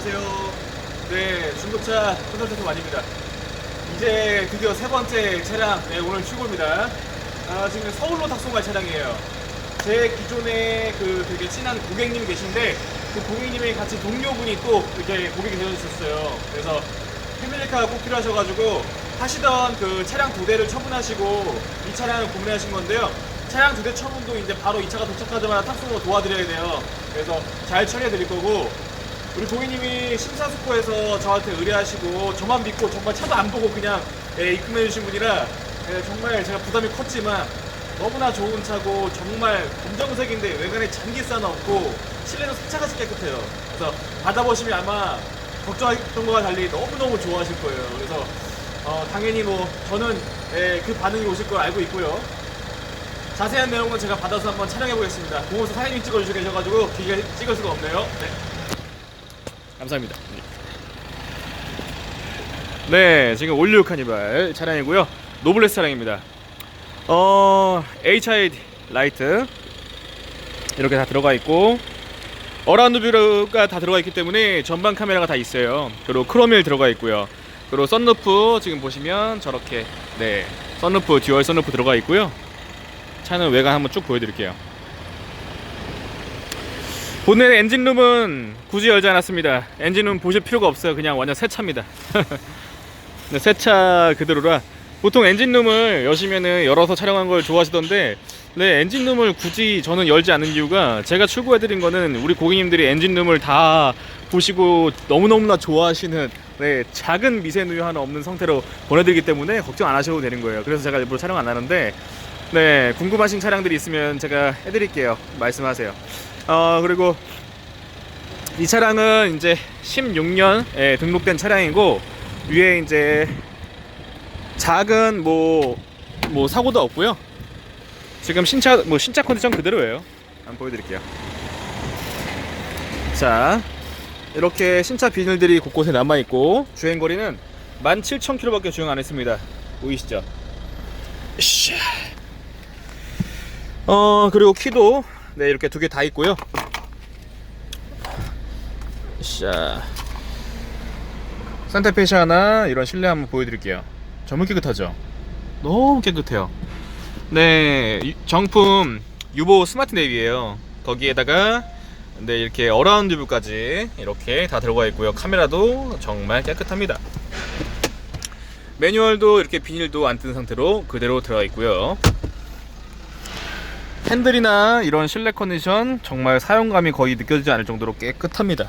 안녕하세요. 네, 중고차 컨설턴트 완입니다. 이제 드디어 세 번째 차량, 네, 오늘 출고입니다. 아, 지금 서울로 탁송할 차량이에요. 제 기존에 그 되게 친한 고객님이 계신데, 그 고객님이 같이 동료분이 또 이렇게 고객이 되어주셨어요. 그래서 패밀리카가 꼭 필요하셔가지고, 하시던 그 차량 두 대를 처분하시고, 이 차량을 구매하신 건데요. 차량 두 대 처분도 이제 바로 이 차가 도착하자마자 탁송으로 도와드려야 돼요. 그래서 잘 처리해 드릴 거고, 우리 고객님이 심사숙고해서 저한테 의뢰하시고 저만 믿고 정말 차도 안 보고 그냥 예, 입금해 주신 분이라 예, 정말 제가 부담이 컸지만 너무나 좋은 차고 정말 검정색인데 외관에 잔기싸는 없고 실내는 세차같이 깨끗해요. 그래서 받아보시면 아마 걱정했던 거와 달리 너무너무 좋아하실 거예요. 그래서 어, 당연히 뭐 저는 예, 그 반응이 오실 걸 알고 있고요. 자세한 내용은 제가 받아서 한번 촬영해 보겠습니다. 공원에서 사장님이 찍어주셔 계셔가지고 기계 찍을 수가 없네요. 네. 감사합니다. 네, 지금 올류 카니발 차량이고요. 노블레스 차량입니다. 어, HID 라이트 이렇게 다 들어가 있고 어라운드 뷰가 다 들어가 있기 때문에 전방 카메라가 다 있어요. 그리고 크롬일 들어가 있고요. 그리고 썬루프 지금 보시면 저렇게 네, 썬루프 듀얼 썬루프 들어가 있고요. 차는 외관 한번 쭉 보여드릴게요. 본넷 엔진룸은 굳이 열지 않았습니다. 엔진룸 보실 필요가 없어요. 그냥 완전 새 차입니다. 네, 새차 그대로라. 보통 엔진룸을 여시면은 열어서 촬영한 걸 좋아하시던데, 네, 엔진룸을 굳이 저는 열지 않는 이유가 제가 출고해드린 거는 우리 고객님들이 엔진룸을 다 보시고 너무너무나 좋아하시는 네, 작은 미세누유 하나 없는 상태로 보내드리기 때문에 걱정 안 하셔도 되는 거예요. 그래서 제가 일부러 촬영 안 하는데, 네, 궁금하신 차량들이 있으면 제가 해드릴게요. 말씀하세요. 어 그리고 이 차량은 이제 16년에 등록된 차량이고 위에 이제 작은 뭐 뭐 사고도 없고요. 지금 신차 뭐 신차 컨디션 그대로예요. 한번 보여드릴게요. 자 이렇게 신차 비닐들이 곳곳에 남아 있고 주행 거리는 17,000km밖에 주행 안 했습니다. 보이시죠? 으쌰. 어 그리고 키도 네 이렇게 두 개 다 있고요. 자 산타페샤나 이런 실내 한번 보여드릴게요. 정말 깨끗하죠? 너무 깨끗해요. 네 이- 정품 유보 스마트 내비예요. 거기에다가 네 이렇게 어라운드 뷰까지 이렇게 다 들어가 있고요. 카메라도 정말 깨끗합니다. 매뉴얼도 이렇게 비닐도 안 뜬 상태로 그대로 들어가 있고요. 핸들이나 이런 실내 컨디션 정말 사용감이 거의 느껴지지 않을 정도로 깨끗합니다.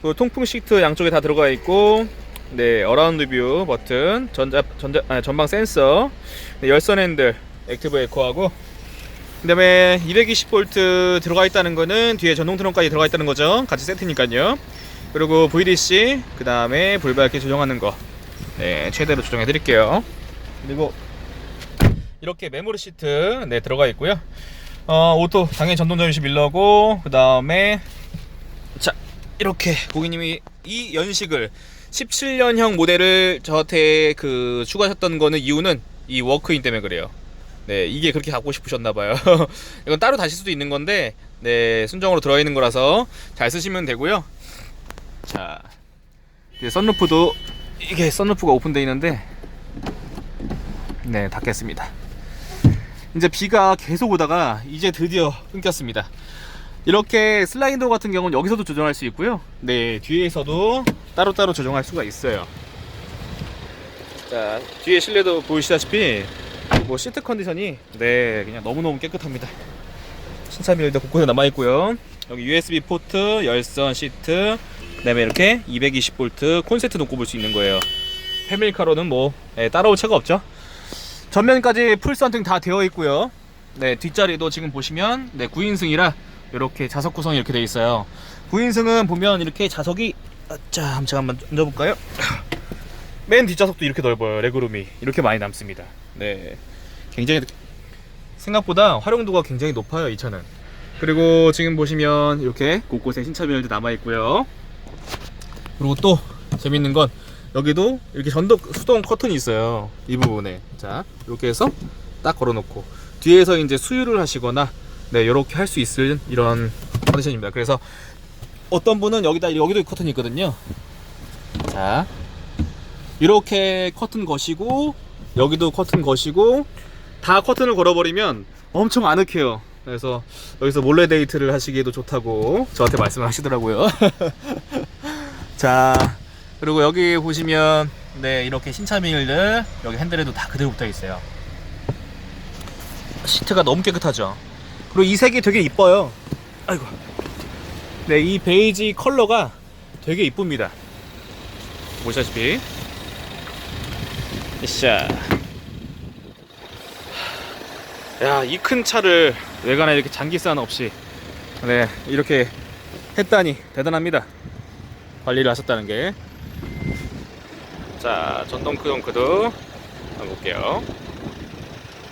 그 통풍 시트 양쪽에 다 들어가 있고, 네 어라운드 뷰 버튼, 전자 전자 아, 전방 센서, 네, 열선 핸들, 액티브 에코하고, 그다음에 220V 들어가 있다는 거는 뒤에 전동 트렁까지 들어가 있다는 거죠. 같이 세트니까요. 그리고 VDC, 그 다음에 불밝기 조정하는 거, 네 최대로 조정해 드릴게요. 그리고 이렇게 메모리 시트 네 들어가 있고요. 어, 오토 당연히 전동 전시 밀러고 그 다음에 자 이렇게 고객님이 이 연식을 17년형 모델을 저한테 그 추가하셨던 거는 이유는 이 워크인 때문에 그래요. 네 이게 그렇게 갖고 싶으셨나 봐요. 이건 따로 다실 수도 있는 건데 네 순정으로 들어 있는 거라서 잘 쓰시면 되고요. 자 이제 썬루프도 이게 썬루프가 오픈되어 있는데 네 닫겠습니다. 이제 비가 계속 오다가 이제 드디어 끊겼습니다. 이렇게 슬라이더 같은 경우는 여기서도 조정할 수 있고요. 네, 뒤에서도 따로따로 조정할 수가 있어요. 자, 뒤에 실내도 보이시다시피 뭐 시트 컨디션이 네, 그냥 너무너무 깨끗합니다. 신차 밀도 곳곳에 남아 있고요. 여기 USB 포트, 열선 시트, 그다음에 이렇게 220V 콘센트도 꼽을 수 있는 거예요. 패밀리카로는 뭐 네, 따라올 차가 없죠. 전면까지 풀 썬팅 다 되어 있고요. 네, 뒷자리도 지금 보시면 네, 9인승이라 이렇게 좌석 구성이 이렇게 되어 있어요. 9인승은 보면 이렇게 좌석이 아, 자, 제가 한번 얹어 볼까요? 맨 뒷좌석도 이렇게 넓어요. 레그룸이 이렇게 많이 남습니다. 네, 굉장히 생각보다 활용도가 굉장히 높아요 이 차는. 그리고 지금 보시면 이렇게 곳곳에 신차 비닐도 남아 있고요. 그리고 또 재밌는 건 여기도 이렇게 전동 수동 커튼이 있어요. 이 부분에. 자, 이렇게 해서 딱 걸어 놓고 뒤에서 이제 수유를 하시거나 네, 이렇게 할 수 있을 이런 컨디션입니다. 그래서 어떤 분은 여기다 여기도 커튼이 있거든요. 자, 이렇게 커튼 거시고 여기도 커튼 거시고 다 커튼을 걸어버리면 엄청 아늑해요. 그래서 여기서 몰래 데이트를 하시기에도 좋다고 저한테 말씀을 하시더라고요. 자, 그리고 여기 보시면 네 이렇게 신차밀들 여기 핸들에도 다 그대로 붙어 있어요. 시트가 너무 깨끗하죠. 그리고 이 색이 되게 이뻐요. 아이고. 네, 이 베이지 컬러가 되게 이쁩니다. 보시다시피. 샤. 야, 이 큰 차를 외관에 이렇게 장기 산 없이 네, 이렇게 했다니 대단합니다. 관리를 하셨다는 게. 자, 전동크 덩크도 한번 볼게요.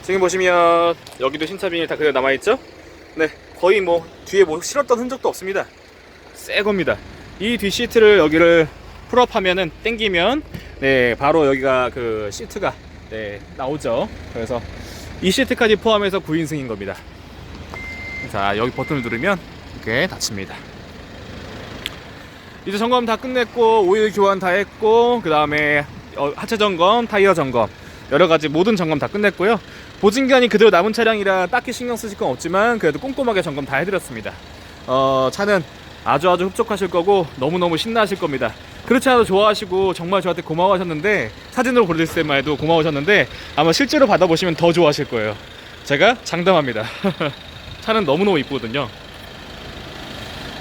지금 보시면 여기도 신차 비닐 다 그대로 남아있죠? 네, 거의 뭐 뒤에 뭐 실었던 흔적도 없습니다. 새 겁니다. 이 뒷 시트를 여기를 풀업하면은 땡기면 네 바로 여기가 그 시트가 네 나오죠. 그래서 이 시트까지 포함해서 9인승인 겁니다. 자 여기 버튼을 누르면 이렇게 닫힙니다. 이제 점검 다 끝냈고 오일 교환 다 했고 그 다음에 하체 점검, 타이어 점검 여러 가지 모든 점검 다 끝냈고요. 보증기한이 그대로 남은 차량이라 딱히 신경 쓰실 건 없지만 그래도 꼼꼼하게 점검 다 해드렸습니다. 어, 차는 아주 아주 흡족하실 거고 너무너무 신나하실 겁니다. 그렇지 않아도 좋아하시고 정말 저한테 고마워하셨는데 사진으로 보내줬을 때만 해도 고마우셨는데 아마 실제로 받아보시면 더 좋아하실 거예요. 제가 장담합니다. 차는 너무너무 이쁘거든요.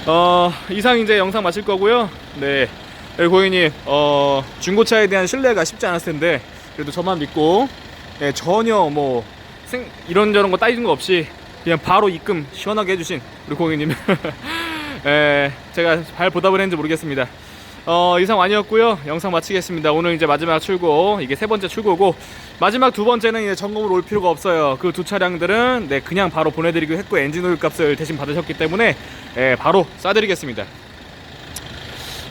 어, 이상 이제 영상 마칠 거고요. 네. 고객님, 어, 중고차에 대한 신뢰가 쉽지 않았을 텐데, 그래도 저만 믿고, 네, 전혀 뭐, 생, 이런저런 거 따지는 거 없이, 그냥 바로 입금 시원하게 해주신 우리 고객님. 에, 제가 잘 보답을 했는지 모르겠습니다. 어, 이상 아니었고요. 영상 마치겠습니다. 오늘 이제 마지막 출고, 이게 세 번째 출고고, 마지막 두 번째는 이제 점검을 올 필요가 없어요. 그 두 차량들은 네, 그냥 바로 보내드리기로 했고, 엔진 오일 값을 대신 받으셨기 때문에, 예, 바로 쏴드리겠습니다.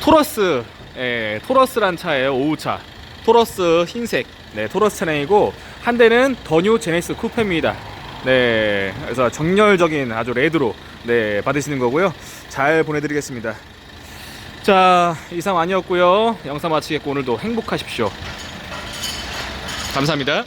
토러스, 예, 토러스란 차예요. 5호차. 토러스 흰색, 네, 토러스 차량이고, 한 대는 더뉴 제네시스 쿠페입니다. 네, 그래서 정열적인 아주 레드로, 네, 받으시는 거고요. 잘 보내드리겠습니다. 자, 이상 아니었고요. 영상 마치겠고 오늘도 행복하십시오. 감사합니다.